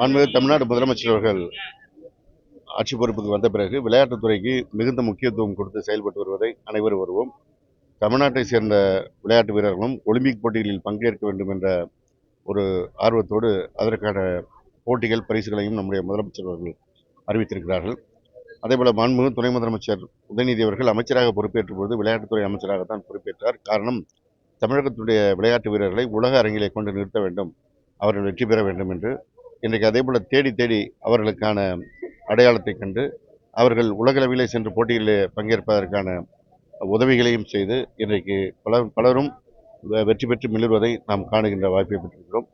மாண்புமிகு தமிழ்நாடு முதலமைச்சர் அவர்கள் ஆட்சி பொறுப்புக்கு வந்த பிறகு விளையாட்டுத்துறைக்கு மிகுந்த முக்கியத்துவம் கொடுத்து செயல்பட்டு வருவதை அனைவரும் வருவோம். தமிழ்நாட்டை சேர்ந்த விளையாட்டு வீரர்களும் ஒலிம்பிக் போட்டிகளில் பங்கேற்க வேண்டும் என்ற ஒரு ஆர்வத்தோடு அதற்கான போட்டிகள் பரிசுகளையும் நம்முடைய முதலமைச்சர் அவர்கள் அறிவித்திருக்கிறார்கள். அதேபோல மாண்புமிகு துணை முதலமைச்சர் உதயநிதி அவர்கள் அமைச்சராக பொறுப்பேற்ற பொழுது விளையாட்டுத்துறை அமைச்சராக தான் பொறுப்பேற்றார். காரணம் தமிழகத்துடைய விளையாட்டு வீரர்களை உலக அரங்கிலே கொண்டு நிறுத்த வேண்டும். அவர்கள் வெற்றி பெற வேண்டும் என்று இன்றைக்கு அதே போல் தேடி தேடி அவர்களுக்கான அடையாளத்தை கண்டு அவர்கள் உலகளவிலே சென்று போட்டிகளிலே பங்கேற்பதற்கான உதவிகளையும் செய்து இன்றைக்கு பல பலரும் வெற்றி பெற்று மிளர்வதை நாம் காணுகின்ற வாய்ப்பை பெற்றிருக்கிறோம்.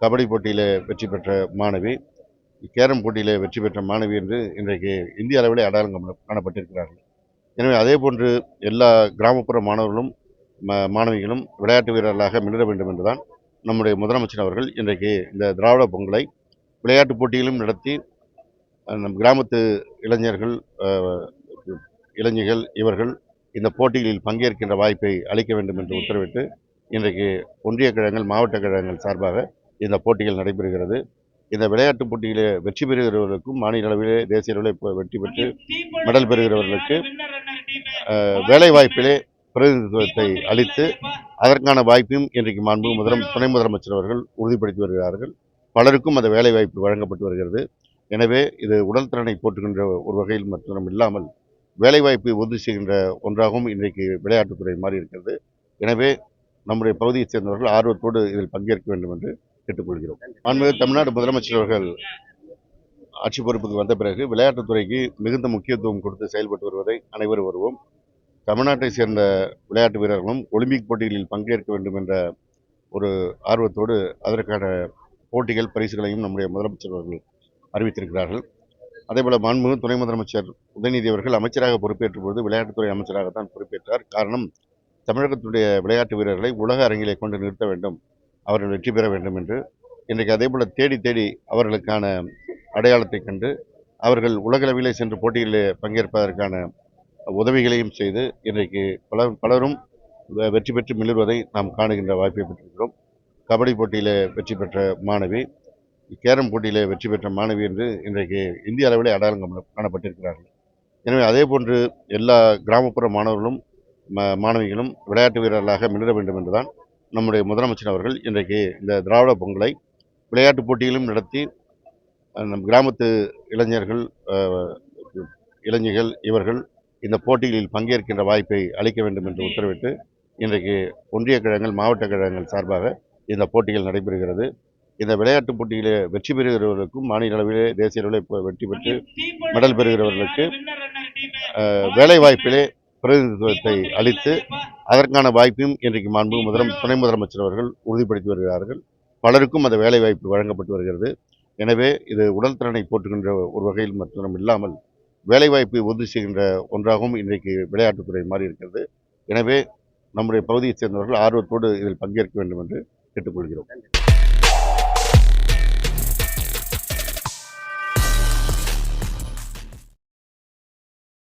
கபடி போட்டியில் வெற்றி பெற்ற மாணவி கேரம் போட்டியில் வெற்றி பெற்ற மாணவி என்று இன்றைக்கு இந்திய அளவிலே அடையாளம் காணப்பட்டிருக்கிறார்கள். எனவே அதே போன்று எல்லா கிராமப்புற மாணவர்களும் மாணவிகளும் விளையாட்டு வீரர்களாக மிளர வேண்டும் என்றுதான் நம்முடைய முதலமைச்சர் அவர்கள் இன்றைக்கு இந்த திராவிட பொங்கலை விளையாட்டு போட்டியிலும் நடத்தி நம் கிராமத்து இளைஞர்கள் இளைஞர்கள் இவர்கள் இந்த போட்டிகளில் பங்கேற்கின்ற வாய்ப்பை அளிக்க வேண்டும் என்று உத்தரவிட்டு இன்றைக்கு ஒன்றிய கழகங்கள் மாவட்ட கழகங்கள் சார்பாக இந்த போட்டிகள் நடைபெறுகிறது. இந்த விளையாட்டுப் போட்டியிலே வெற்றி பெறுகிறவர்களுக்கும் மாநில அளவிலே தேசிய அளவிலே இப்போ வெற்றி பெற்று மெடல் பெறுகிறவர்களுக்கு வேலைவாய்ப்பிலே வேலை வாய்ப்பிலே பிரதிநிதித்துவத்தை அளித்து அதற்கான வாய்ப்பையும் இன்றைக்கு மாண்பு முதலம் துணை முதலமைச்சர் அவர்கள் உறுதிப்படுத்தி வருகிறார்கள். பலருக்கும் அந்த வேலைவாய்ப்பு வழங்கப்பட்டு வருகிறது. எனவே இது உடல் திறனை போற்றுகின்ற ஒரு வகையில் மட்டும் இல்லாமல் வேலைவாய்ப்பை உறுதி செய்கின்ற ஒன்றாகவும் இன்றைக்கு விளையாட்டுத்துறை மாறி இருக்கிறது எனவே நம்முடைய பகுதியைச் சேர்ந்தவர்கள் ஆர்வத்தோடு இதில் பங்கேற்க வேண்டும் என்று கேட்டுக்கொள்கிறோம். மாண்புமிகு தமிழ்நாடு முதலமைச்சர் அவர்கள் ஆட்சி பொறுப்புக்கு வந்த பிறகு விளையாட்டுத்துறைக்கு மிகுந்த முக்கியத்துவம் கொடுத்து செயல்பட்டு வருவதை அனைவரும் வருவோம். தமிழ்நாட்டை சேர்ந்த விளையாட்டு வீரர்களும் ஒலிம்பிக் போட்டிகளில் பங்கேற்க வேண்டும் என்ற ஒரு ஆர்வத்தோடு அதற்கான போட்டிகள் பரிசுகளையும் நம்முடைய முதலமைச்சர் அவர்கள் அறிவித்திருக்கிறார்கள். அதேபோல மாண்புமிகு துணை முதலமைச்சர் உதயநிதி அவர்கள் அமைச்சராக பொறுப்பேற்ற பொழுது விளையாட்டுத்துறை அமைச்சராக தான் பொறுப்பேற்றார். காரணம் தமிழகத்துடைய விளையாட்டு வீரர்களை உலக அரங்கிலே கொண்டு நிறுத்த வேண்டும் அவர்கள் வெற்றி பெற வேண்டும் என்று. இன்றைக்கு அதேபோல் தேடி தேடி அவர்களுக்கான அடையாளத்தை கண்டு அவர்கள் உலகளவிலே சென்று போட்டிகளிலே பங்கேற்பதற்கான உதவிகளையும் செய்து இன்றைக்கு பல பலரும் வெற்றி பெற்று மிளர்வதை நாம் காணுகின்ற வாய்ப்பை பெற்றிருக்கிறோம். கபடி போட்டியில் வெற்றி பெற்ற மாணவி கேரம் போட்டியில் வெற்றி பெற்ற மாணவி என்று இன்றைக்கு இந்திய அளவிலே அடையாளம் காணப்பட்டிருக்கிறார்கள். எனவே அதே போன்று எல்லா கிராமப்புற மாணவர்களும் மாணவிகளும் விளையாட்டு வீரர்களாக மிளர வேண்டும் என்றுதான் நம்முடைய முதலமைச்சர் அவர்கள் இன்றைக்கு இந்த திராவிட பொங்கலை விளையாட்டு போட்டியிலும் நடத்தி நம் கிராமத்து இளைஞர்கள் இளைஞர்கள் இவர்கள் இந்த போட்டிகளில் பங்கேற்கின்ற வாய்ப்பை அளிக்க வேண்டும் என்று உத்தரவிட்டு இன்றைக்கு ஒன்றிய கழகங்கள் மாவட்ட கழகங்கள் சார்பாக இந்த போட்டிகள் நடைபெறுகிறது. இந்த விளையாட்டுப் போட்டியிலே வெற்றி பெறுகிறவர்களுக்கும் மாநில அளவிலே தேசிய அளவிலே வெற்றி பெற்று மெடல் பெறுகிறவர்களுக்கு வேலைவாய்ப்பிலே பிரதிநிதித்துவத்தை அளித்து அதற்கான வாய்ப்பையும் இன்றைக்கு மாண்பு முதலம் துணை முதலமைச்சர் அவர்கள் உறுதிப்படுத்தி வருகிறார்கள். பலருக்கும் அந்த வேலைவாய்ப்பு வழங்கப்பட்டு வருகிறது. எனவே இது உடல் திறனை போட்டுகின்ற ஒரு வகையில் மட்டும் இல்லாமல் வேலைவாய்ப்பை உறுதி செய்கின்ற ஒன்றாகவும் இன்றைக்கு விளையாட்டுத்துறை மாறி இருக்கிறது எனவே நம்முடைய பகுதியைச் சேர்ந்தவர்கள் ஆர்வத்தோடு இதில் பங்கேற்க வேண்டும் என்று கேட்டுக்கொள்கிறோம்.